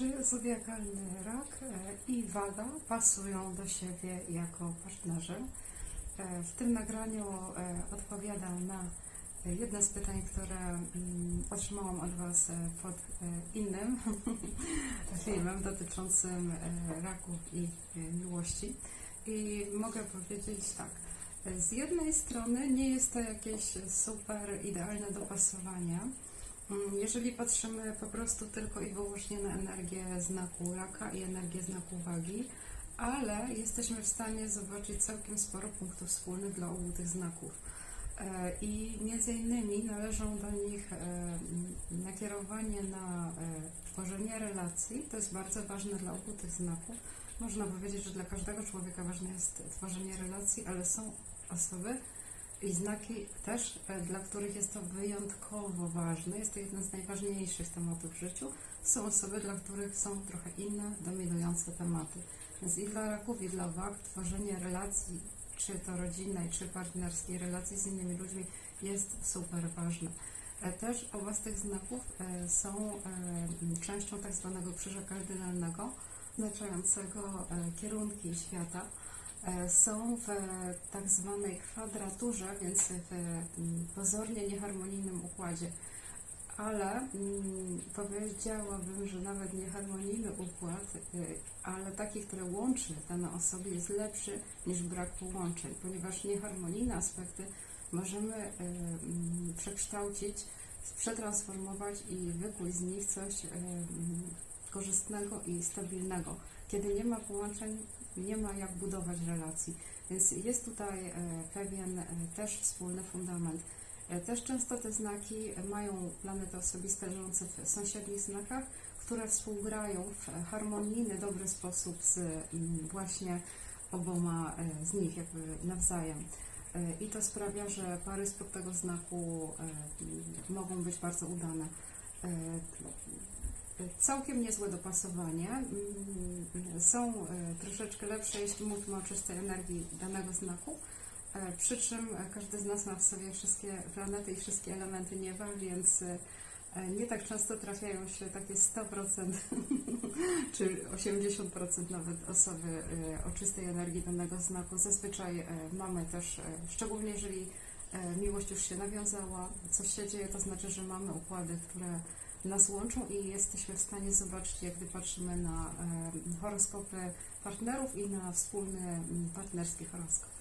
Czy zodiakalny rak e, i waga pasują do siebie jako partnerzy? E, W tym nagraniu e, odpowiadam na jedno z pytań, które mm, otrzymałam od Was pod innym filmem dotyczącym raków i miłości. I mogę powiedzieć tak. Z jednej strony nie jest to jakieś super idealne dopasowanie. Mm, Jeżeli patrzymy po prostu tylko i wyłącznie na energię znaku raka i energię znaku wagi, ale jesteśmy w stanie zobaczyć całkiem sporo punktów wspólnych dla obu tych znaków. E, I między innymi należą do nich e, nakierowanie na e, tworzenie relacji. To jest bardzo ważne dla obu tych znaków. Można powiedzieć, że dla każdego człowieka ważne jest tworzenie relacji, ale są osoby i znaki też, e, dla których jest to wyjątkowo ważne. Jest to jeden z najważniejszych tematów w życiu. Są osoby, dla których są trochę inne, dominujące tematy. Więc i dla raków, i dla wag tworzenie relacji, czy to rodzinnej, czy partnerskiej relacji z innymi ludźmi jest super ważne. E, Też oba z tych znaków e, są częścią tak zwanego krzyża kardynalnego, oznaczającego kierunki świata. E, Są w tak zwanej kwadraturze, więc w pozornie nieharmonijnym układzie. Ale mm, powiedziałabym, że nawet nieharmonijny układ, y, ale taki, który łączy dane osoby, jest lepszy niż brak połączeń, ponieważ nieharmonijne aspekty możemy y, mm, przekształcić, przetransformować i wykuć z nich coś y, mm, korzystnego i stabilnego. Kiedy nie ma połączeń, nie ma jak budować relacji. Więc jest tutaj e, pewien e, też wspólny fundament. E, Też często te znaki mają planety osobiste leżące w sąsiednich znakach, które współgrają w harmonijny, dobry sposób z mm, właśnie oboma z nich, jakby nawzajem. I to sprawia, że pary spod tego znaku mogą być bardzo udane. Całkiem niezłe dopasowanie. Mm, Są e, troszeczkę lepsze, jeśli mówimy o czystej energii danego znaku. E, Przy czym e, każdy z nas ma w sobie wszystkie planety i wszystkie elementy nieba, więc nie tak często trafiają się takie 100% czy 80% nawet osoby o czystej energii danego znaku. Zazwyczaj mamy też, szczególnie jeżeli miłość już się nawiązała, coś się dzieje, to znaczy, że mamy układy, które nas łączą i jesteśmy w stanie zobaczyć, jak gdy patrzymy na horoskopy partnerów i na wspólny partnerski horoskop.